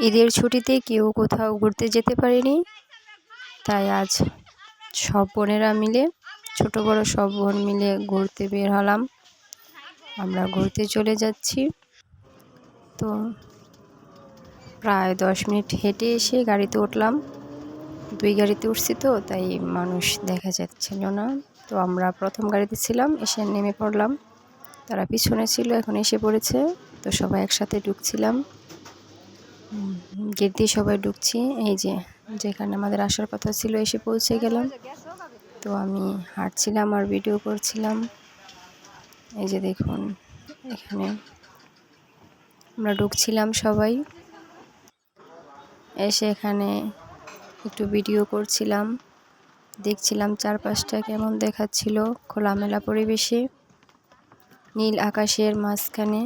ঈদের ছুটিতে কেউ কোথাও ঘুরতে যেতে পারেনি। তাই আজ সব বোনেরা মিলে, ছোট বড় সব বোন মিলে ঘুরতে বের হলাম। আমরা ঘুরতে চলে যাচ্ছি। তো প্রায় দশ মিনিট হেঁটে এসে গাড়িতে উঠলাম। দুই গাড়িতে উঠছি তো, তাই মানুষ দেখা যাচ্ছিল না। তো আমরা প্রথম গাড়িতে ছিলাম, এসে নেমে পড়লাম। তারা পিছনে ছিল, এখন এসে পড়েছে। তো সবাই একসাথে ঢুকছিলাম। গেট দিয়ে সবাই ঢুকছি। এই যে, যেখানে আমাদের আসার কথা ছিল এসে পৌঁছে গেলাম। তো আমি হাঁটছিলাম আর ভিডিও করছিলাম। এই যে দেখুন, এখানে আমরা ঢুকছিলাম সবাই। এসে এখানে একটু ভিডিও করছিলাম। দেখছিলাম চারপাশটা কেমন দেখাচ্ছিল খোলামেলা পরিবেশে। নীল আকাশের মাঝখানে।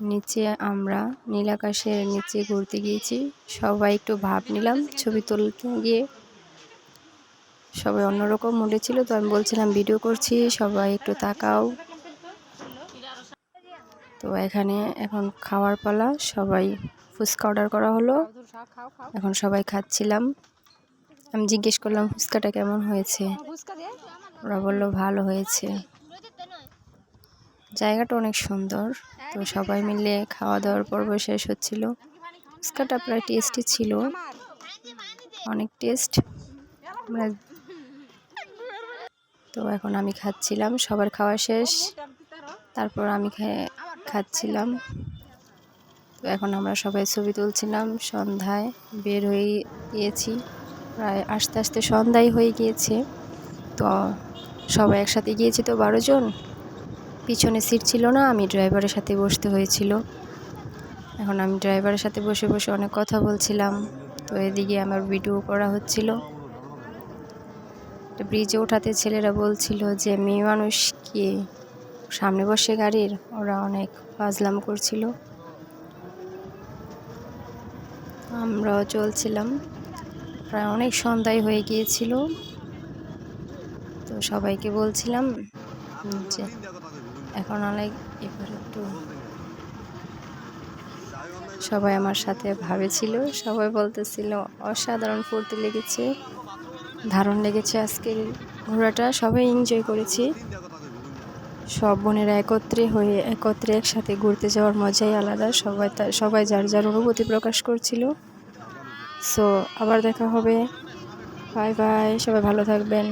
নিচে আমরা নীল আকাশের নিচে ঘুরতে গিয়েছি। সবাই একটু ভাব নিলাম, ছবি তুলতে গিয়ে। সবাই অন্যরকম মুডে ছিল, তো আমি বলছিলাম, ভিডিও করছি, সবাই একটু তাকাও। তো এখানে এখন খাওয়ার পালা, সবাই ফুচকা অর্ডার করা হলো। এখন সবাই খাচ্ছিলাম। আমি জিজ্ঞেস করলাম, ফুচকাটা কেমন হয়েছে? ওরা বলল, ভালো হয়েছে। জায়গাটা অনেক সুন্দর। তো সবাই মিলে খাওয়া দাওয়ার পর্ব শেষ হচ্ছিল। ফুচকাটা প্রায় টেস্টি ছিল। অনেক টেস্ট আমরা তো এখন আমি খাচ্ছিলাম, সবার খাওয়া শেষ। তারপর আমি খাচ্ছিলাম। তো এখন আমরা সবাই ছবি তুলছিলাম, সন্ধ্যায় বের হয়ে গিয়েছি। প্রায় আস্তে আস্তে সন্ধ্যায় হয়ে গিয়েছে। তো সবাই একসাথে গিয়েছি তো বারো জন? পিছনে সিট ছিল না, আমি ড্রাইভারের সাথে বসতে হয়েছিল। এখন আমি ড্রাইভারের সাথে বসে বসে অনেক কথা বলছিলাম। তো এদিকে আমার ভিডিও করা হচ্ছিল। ব্রিজে ওঠাতে ছেলেরা বলছিল যে, মেয়ে মানুষ কি সামনে বসে গাড়ির? ওরা অনেক ফাজলাম করছিল। আমরাও চলছিলাম। প্রায় অনেক সন্ধ্যায় হয়ে গিয়েছিল। তো সবাইকে বলছিলাম যে এখন অনেক এবার একটু সবাই আমার সাথে ভাবেছিল, সবাই বলতেছিল, অসাধারণ ফুর্তি লেগেছে ধারণ লেগেছে আজকের ঘোরাটা সবাই এনজয় করেছি। সব বোনেরা একত্রে হয়ে, একত্রে একসাথে ঘুরতে যাওয়ার মজাই আলাদা, সবাই সবাই যার যার অনুভূতি প্রকাশ করছিল। সো আবার দেখা হবে। বাই বাই সবাই ভালো থাকবেন।